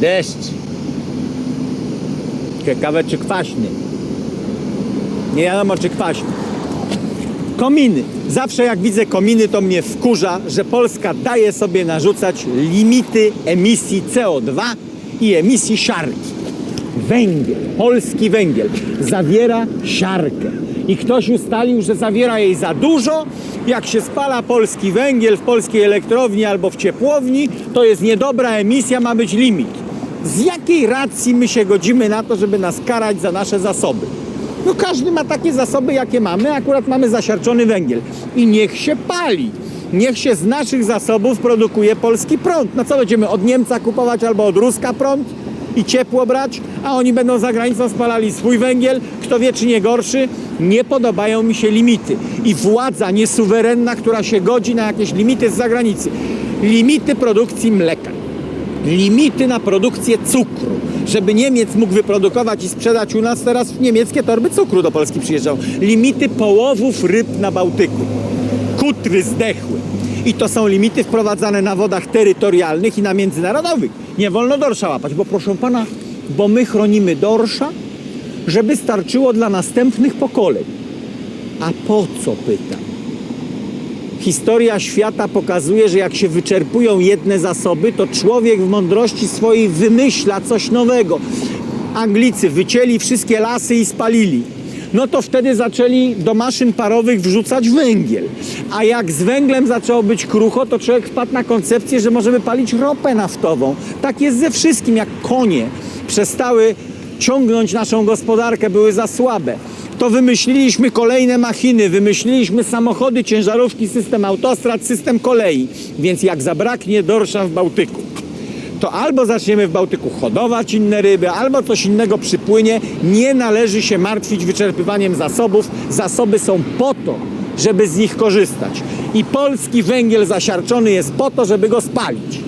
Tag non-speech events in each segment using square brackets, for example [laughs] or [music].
Deszcz. Ciekawe czy kwaśny. Nie wiadomo czy kwaśny. Kominy. Zawsze jak widzę kominy, to mnie wkurza, że Polska daje sobie narzucać limity emisji CO2 i emisji siarki. Węgiel, polski węgiel zawiera siarkę. I ktoś ustalił, że zawiera jej za dużo. Jak się spala polski węgiel w polskiej elektrowni albo w ciepłowni, to jest niedobra emisja, ma być limit. Z jakiej racji my się godzimy na to, żeby nas karać za nasze zasoby? No każdy ma takie zasoby, jakie mamy, akurat mamy zasiarczony węgiel. I niech się pali. Niech się z naszych zasobów produkuje polski prąd. No co będziemy od Niemca kupować albo od Ruska prąd i ciepło brać, a oni będą za granicą spalali swój węgiel, kto wie czy nie gorszy. Nie podobają mi się limity. I władza niesuwerenna, która się godzi na jakieś limity z zagranicy. Limity produkcji mleka limity na produkcję cukru. Żeby Niemiec mógł wyprodukować i sprzedać u nas, teraz niemieckie torby cukru do Polski przyjeżdżają. Limity połowów ryb na Bałtyku. Kutry zdechły. I to są limity wprowadzane na wodach terytorialnych i na międzynarodowych. Nie wolno dorsza łapać, bo proszę pana, bo my chronimy dorsza, żeby starczyło dla następnych pokoleń. A po co pytam? Historia świata pokazuje, że jak się wyczerpują jedne zasoby, to człowiek w mądrości swojej wymyśla coś nowego. Anglicy wycięli wszystkie lasy i spalili. No to wtedy zaczęli do maszyn parowych wrzucać węgiel. A jak z węglem zaczęło być krucho, to człowiek wpadł na koncepcję, że możemy palić ropę naftową. Tak jest ze wszystkim, jak konie przestały ciągnąć naszą gospodarkę, były za słabe to wymyśliliśmy kolejne machiny, wymyśliliśmy samochody, ciężarówki, system autostrad, system kolei. Więc jak zabraknie dorsza w Bałtyku, to albo zaczniemy w Bałtyku hodować inne ryby, albo coś innego przypłynie. Nie należy się martwić wyczerpywaniem zasobów. Zasoby są po to, żeby z nich korzystać. I polski węgiel zasiarczony jest po to, żeby go spalić.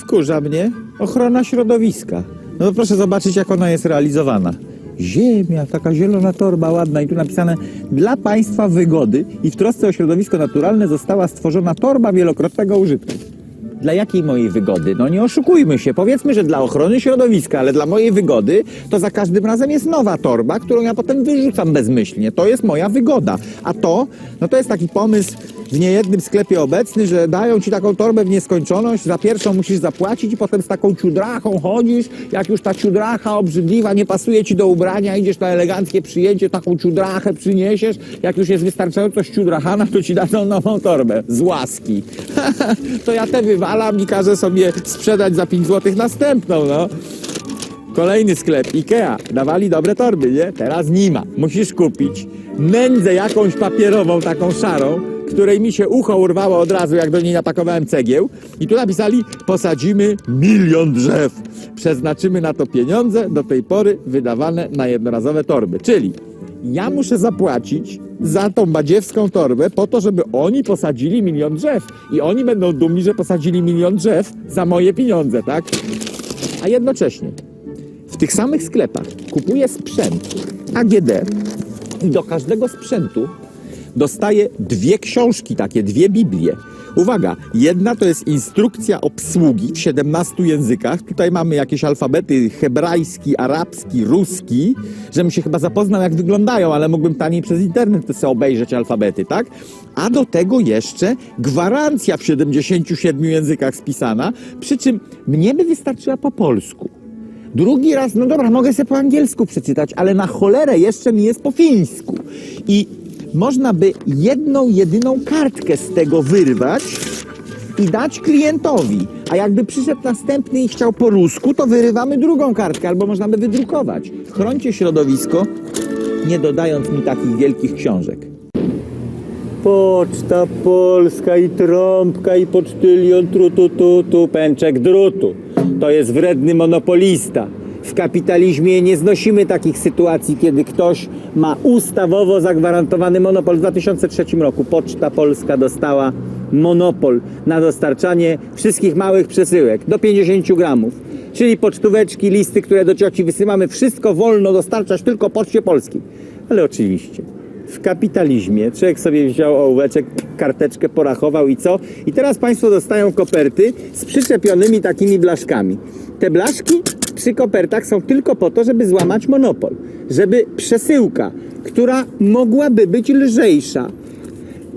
Wkurza mnie ochrona środowiska. No proszę zobaczyć, jak ona jest realizowana. Ziemia, taka zielona torba ładna i tu napisane dla Państwa wygody i w trosce o środowisko naturalne została stworzona torba wielokrotnego użytku. Dla jakiej mojej wygody? No nie oszukujmy się. Powiedzmy, że dla ochrony środowiska, ale dla mojej wygody to za każdym razem jest nowa torba, którą ja potem wyrzucam bezmyślnie. To jest moja wygoda. A to, no to jest taki pomysł w niejednym sklepie obecny, że dają ci taką torbę w nieskończoność, za pierwszą musisz zapłacić i potem z taką ciudrachą chodzisz. Jak już ta ciudracha obrzydliwa nie pasuje ci do ubrania, idziesz na eleganckie przyjęcie, taką ciudrachę przyniesiesz. Jak już jest wystarczająco ściudrachana, to ci dadzą nową torbę z łaski. [laughs] to ja te wywalam i każę sobie sprzedać za 5 zł następną, no. Kolejny sklep, Ikea. Dawali dobre torby, nie? Teraz nie ma. Musisz kupić nędzę jakąś papierową, taką szarą, której mi się ucho urwało od razu, jak do niej napakowałem cegieł. I tu napisali, posadzimy milion drzew. Przeznaczymy na to pieniądze, do tej pory wydawane na jednorazowe torby. Czyli ja muszę zapłacić za tą badziewską torbę po to, żeby oni posadzili milion drzew. I oni będą dumni, że posadzili milion drzew za moje pieniądze, tak? A jednocześnie w tych samych sklepach kupuję sprzęt AGD i do każdego sprzętu dostaję dwie książki, takie dwie Biblie. Uwaga, jedna to jest instrukcja obsługi w 17 językach. Tutaj mamy jakieś alfabety hebrajski, arabski, ruski, żebym się chyba zapoznał jak wyglądają, ale mógłbym taniej przez internet to sobie obejrzeć alfabety, tak? A do tego jeszcze gwarancja w 77 językach spisana, przy czym mnie by wystarczyła po polsku. Drugi raz, no dobra, mogę sobie po angielsku przeczytać, ale na cholerę jeszcze mi jest po fińsku. I można by jedną, jedyną kartkę z tego wyrwać i dać klientowi. A jakby przyszedł następny i chciał po rusku, to wyrywamy drugą kartkę, albo można by wydrukować. Chroncie środowisko, nie dodając mi takich wielkich książek. Poczta Polska i trąbka i pocztylion trutu tu, tu pęczek drutu. To jest wredny monopolista. W kapitalizmie nie znosimy takich sytuacji, kiedy ktoś ma ustawowo zagwarantowany monopol. W 2003 roku Poczta Polska dostała monopol na dostarczanie wszystkich małych przesyłek do 50 gramów. Czyli pocztóweczki, listy, które do cioci wysyłamy, wszystko wolno dostarczać tylko Poczcie Polskiej. Ale oczywiście w kapitalizmie człowiek sobie wziął ołóweczek, karteczkę porachował i co? I teraz Państwo dostają koperty z przyczepionymi takimi blaszkami. Te blaszki przy kopertach są tylko po to, żeby złamać monopol. Żeby przesyłka, która mogłaby być lżejsza,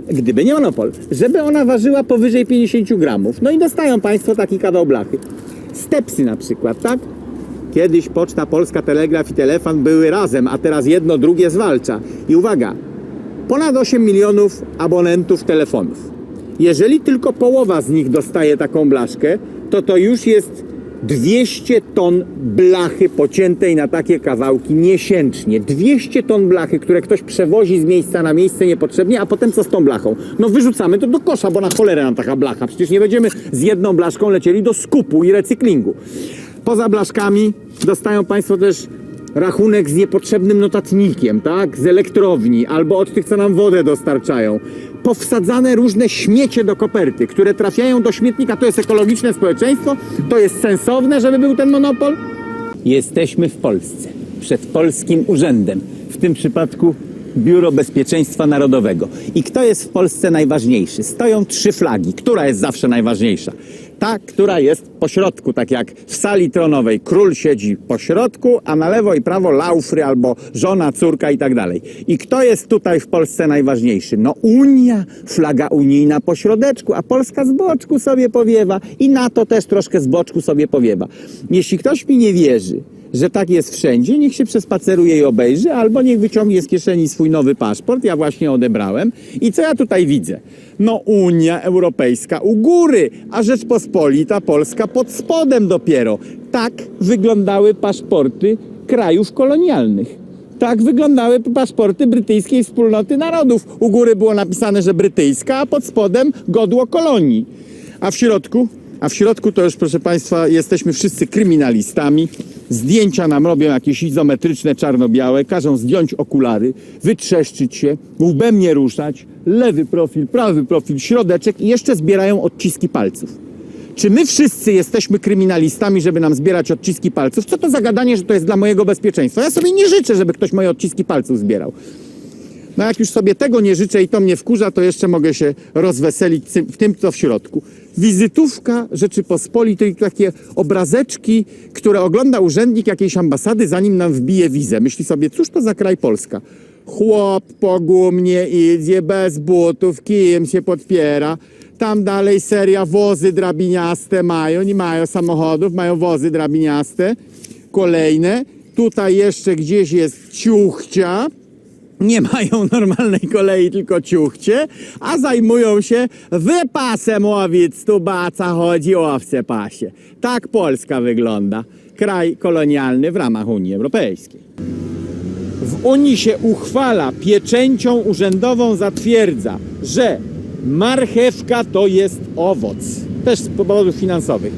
gdyby nie monopol, żeby ona ważyła powyżej 50 gramów. No i dostają Państwo taki kawał blachy. Stepsy na przykład, tak? Kiedyś Poczta Polska, Telegraf i Telefon były razem, a teraz jedno drugie zwalcza. I uwaga, ponad 8 milionów abonentów telefonów. Jeżeli tylko połowa z nich dostaje taką blaszkę, to to już jest 200 ton blachy pociętej na takie kawałki miesięcznie. 200 ton blachy, które ktoś przewozi z miejsca na miejsce niepotrzebnie, a potem co z tą blachą? No wyrzucamy to do kosza, bo na cholerę nam taka blacha. Przecież nie będziemy z jedną blaszką lecieli do skupu i recyklingu. Poza blaszkami dostają Państwo też rachunek z niepotrzebnym notatnikiem, tak? Z elektrowni albo od tych, co nam wodę dostarczają. Powsadzane różne śmiecie do koperty, które trafiają do śmietnika. To jest ekologiczne społeczeństwo? To jest sensowne, żeby był ten monopol? Jesteśmy w Polsce, przed polskim urzędem. W tym przypadku Biuro Bezpieczeństwa Narodowego. I kto jest w Polsce najważniejszy? Stoją trzy flagi. Która jest zawsze najważniejsza? Ta, która jest po środku, tak jak w sali tronowej. Król siedzi po środku, a na lewo i prawo laufry albo żona, córka i tak dalej. I kto jest tutaj w Polsce najważniejszy? No Unia, flaga unijna po środeczku, a Polska z boczku sobie powiewa i NATO też troszkę z boczku sobie powiewa. Jeśli ktoś mi nie wierzy, że tak jest wszędzie, niech się przespaceruje i obejrzy, albo niech wyciągnie z kieszeni swój nowy paszport, ja właśnie odebrałem. I co ja tutaj widzę? No Unia Europejska u góry, a Rzeczpospolita Polska pod spodem dopiero. Tak wyglądały paszporty krajów kolonialnych. Tak wyglądały paszporty brytyjskiej wspólnoty narodów. U góry było napisane, że brytyjska, a pod spodem godło kolonii. A w środku? A w środku to już, proszę Państwa, jesteśmy wszyscy kryminalistami. Zdjęcia nam robią jakieś izometryczne, czarno-białe, każą zdjąć okulary, wytrzeszczyć się, łbem nie ruszać, lewy profil, prawy profil, środeczek i jeszcze zbierają odciski palców. Czy my wszyscy jesteśmy kryminalistami, żeby nam zbierać odciski palców? Co to za gadanie, że to jest dla mojego bezpieczeństwa? Ja sobie nie życzę, żeby ktoś moje odciski palców zbierał. No jak już sobie tego nie życzę i to mnie wkurza, to jeszcze mogę się rozweselić w tym, co w środku. Wizytówka Rzeczypospolitej, takie obrazeczki, które ogląda urzędnik jakiejś ambasady, zanim nam wbije wizę. Myśli sobie, cóż to za kraj Polska? Chłop pogumnie idzie, bez butów, kijem się podpiera. Tam dalej seria wozy drabiniaste mają, nie mają samochodów, mają wozy drabiniaste. Kolejne. Tutaj jeszcze gdzieś jest ciuchcia, nie mają normalnej kolei, tylko ciuchcie, a zajmują się wypasem łowic. Tu baca chodzi owce pasie. Tak Polska wygląda. Kraj kolonialny w ramach Unii Europejskiej. W Unii się uchwala, pieczęcią urzędową zatwierdza, że marchewka to jest owoc, też z powodów finansowych,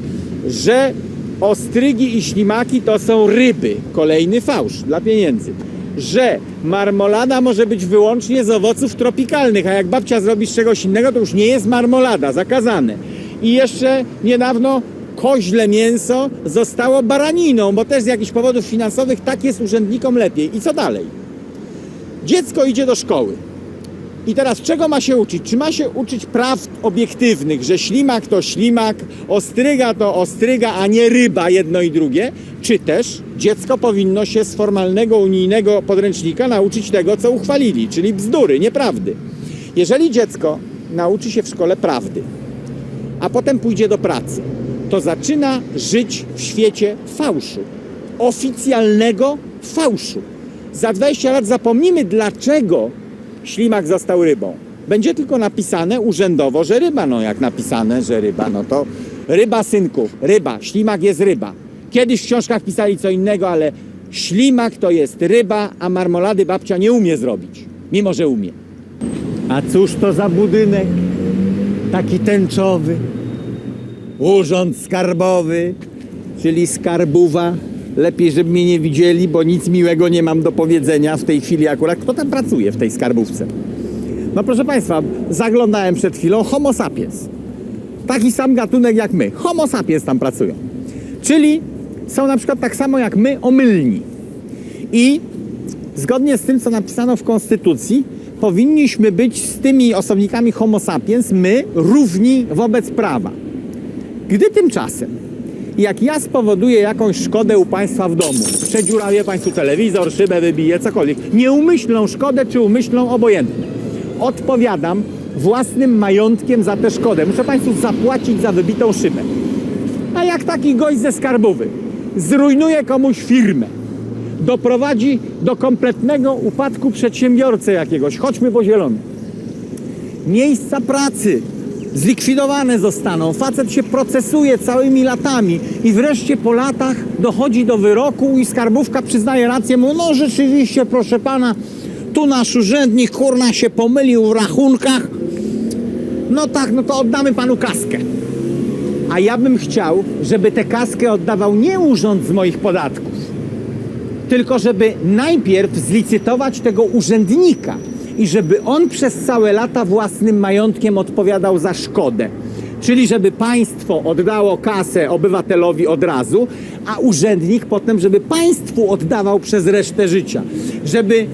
że ostrygi i ślimaki to są ryby, kolejny fałsz dla pieniędzy, że marmolada może być wyłącznie z owoców tropikalnych, a jak babcia zrobi z czegoś innego, to już nie jest marmolada, zakazane. I jeszcze niedawno koźle mięso zostało baraniną, bo też z jakichś powodów finansowych tak jest urzędnikom lepiej. I co dalej? Dziecko idzie do szkoły. I teraz czego ma się uczyć? Czy ma się uczyć prawd obiektywnych, że ślimak to ślimak, ostryga to ostryga, a nie ryba, jedno i drugie? Czy też dziecko powinno się z formalnego unijnego podręcznika nauczyć tego, co uchwalili, czyli bzdury, nieprawdy? Jeżeli dziecko nauczy się w szkole prawdy, a potem pójdzie do pracy, to zaczyna żyć w świecie fałszu. Oficjalnego fałszu. Za 20 lat zapomnimy, dlaczego ślimak został rybą. Będzie tylko napisane urzędowo, że ryba. No jak napisane, że ryba, no to ryba synku, ryba, ślimak jest ryba. Kiedyś w książkach pisali co innego, ale ślimak to jest ryba, a marmolady babcia nie umie zrobić, mimo że umie. A cóż to za budynek? Taki tęczowy. Urząd Skarbowy, czyli skarbuwa. Lepiej, żeby mnie nie widzieli, bo nic miłego nie mam do powiedzenia w tej chwili akurat. Kto tam pracuje w tej skarbówce? No proszę Państwa, zaglądałem przed chwilą Homo sapiens. Taki sam gatunek jak my. Homo sapiens tam pracują. Czyli są na przykład tak samo jak my omylni. I zgodnie z tym, co napisano w Konstytucji, powinniśmy być z tymi osobnikami homo sapiens, my, równi wobec prawa. Gdy tymczasem, jak ja spowoduję jakąś szkodę u Państwa w domu, przedziurawię Państwu telewizor, szybę wybiję, cokolwiek, nieumyślną szkodę czy umyślną, obojętnie, odpowiadam własnym majątkiem za tę szkodę. Muszę Państwu zapłacić za wybitą szybę. A jak taki gość ze skarbowy zrujnuje komuś firmę, doprowadzi do kompletnego upadku przedsiębiorcę jakiegoś, chodźmy po zielonym. Miejsca pracy zlikwidowane zostaną. Facet się procesuje całymi latami i wreszcie po latach dochodzi do wyroku i skarbówka przyznaje rację mu, no rzeczywiście, proszę pana, tu nasz urzędnik kurna się pomylił w rachunkach. No tak, no to oddamy panu kaskę. A ja bym chciał, żeby tę kaskę oddawał nie urząd z moich podatków, tylko żeby najpierw zlicytować tego urzędnika i żeby on przez całe lata własnym majątkiem odpowiadał za szkodę. Czyli żeby państwo oddało kasę obywatelowi od razu, a urzędnik potem, żeby państwu oddawał przez resztę życia. Żeby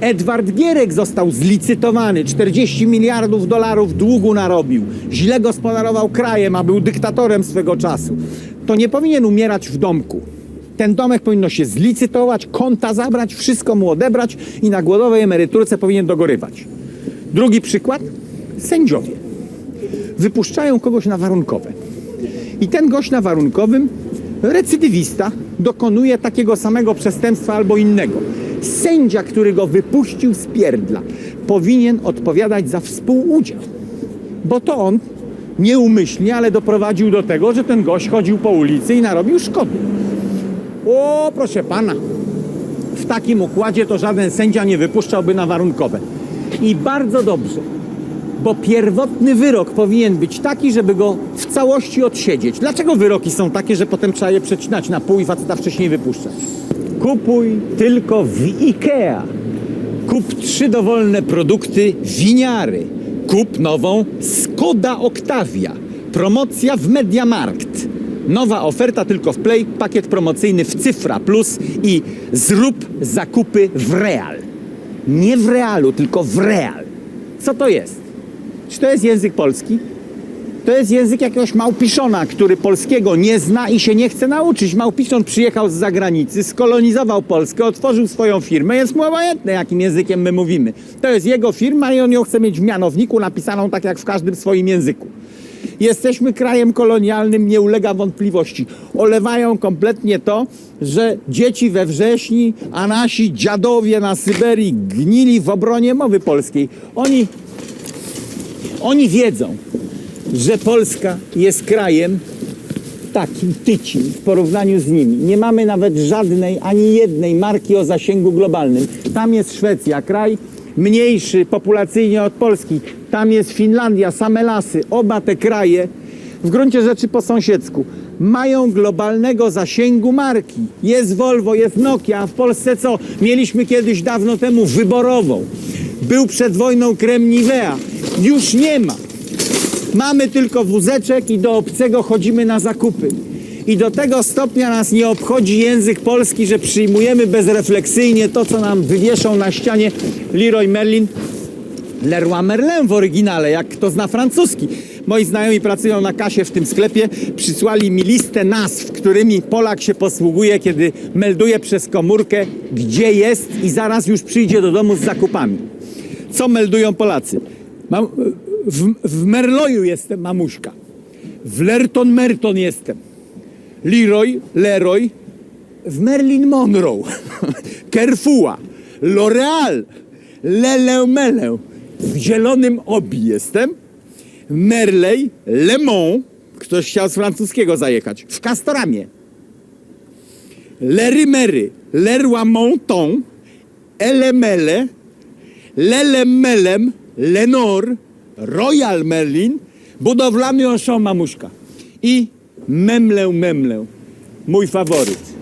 Edward Gierek został zlicytowany, 40 miliardów dolarów długu narobił, źle gospodarował krajem, a był dyktatorem swego czasu. To nie powinien umierać w domku. Ten domek powinno się zlicytować, konta zabrać, wszystko mu odebrać i na głodowej emeryturce powinien dogorywać. Drugi przykład. Sędziowie wypuszczają kogoś na warunkowe. I ten gość na warunkowym, recydywista, dokonuje takiego samego przestępstwa albo innego. Sędzia, który go wypuścił z pierdla, powinien odpowiadać za współudział. Bo to on nieumyślnie, ale doprowadził do tego, że ten gość chodził po ulicy i narobił szkody. O, proszę pana, w takim układzie to żaden sędzia nie wypuszczałby na warunkowe. I bardzo dobrze, bo pierwotny wyrok powinien być taki, żeby go w całości odsiedzieć. Dlaczego wyroki są takie, że potem trzeba je przecinać na pół i faceta wcześniej wypuszczać? Kupuj tylko w IKEA. Kup trzy dowolne produkty winiary. Kup nową Skoda Octavia. Promocja w Mediamarkt. Nowa oferta tylko w Play, pakiet promocyjny w Cyfra Plus i zrób zakupy w Real. Nie w Realu, tylko w Real. Co to jest? Czy to jest język polski? To jest język jakiegoś małpiszona, który polskiego nie zna i się nie chce nauczyć. Małpiszon przyjechał z zagranicy, skolonizował Polskę, otworzył swoją firmę, jest mu obojętne, jakim językiem my mówimy. To jest jego firma i on ją chce mieć w mianowniku napisaną tak jak w każdym swoim języku. Jesteśmy krajem kolonialnym, nie ulega wątpliwości. Olewają kompletnie to, że dzieci we wrześni, a nasi dziadowie na Syberii gnili w obronie mowy polskiej. Oni oni wiedzą, że Polska jest krajem takim tycim w porównaniu z nimi. Nie mamy nawet żadnej, ani jednej marki o zasięgu globalnym. Tam jest Szwecja, kraj mniejszy populacyjnie od Polski. Tam jest Finlandia, same lasy. Oba te kraje, w gruncie rzeczy po sąsiedzku, mają globalnego zasięgu marki. Jest Volvo, jest Nokia, a w Polsce co? Mieliśmy kiedyś dawno temu wyborową. Był przed wojną krem Nivea. Już nie ma. Mamy tylko wózeczek i do obcego chodzimy na zakupy. I do tego stopnia nas nie obchodzi język polski, że przyjmujemy bezrefleksyjnie to, co nam wywieszą na ścianie Leroy Merlin. Leroy Merlin w oryginale, jak kto zna francuski. Moi znajomi pracują na kasie w tym sklepie, przysłali mi listę nazw, którymi Polak się posługuje, kiedy melduje przez komórkę, gdzie jest i zaraz już przyjdzie do domu z zakupami. Co meldują Polacy? Mam, w, w Merloju jestem, mamuśka. W Lerton Merton jestem. Leroy, Leroy. W Merlin Monroe. [laughs] Kerfuła. L'Oreal. Lelę. W Zielonym Obi jestem. Merley, Le Mans. Ktoś chciał z francuskiego zajechać. W Castoramie. Lery Mery. Leroy Monton. Elemele. Lelemelem, Lenor, Royal Merlin, budowlany Oszą Mamuszka i Memlę Memlę, mój faworyt.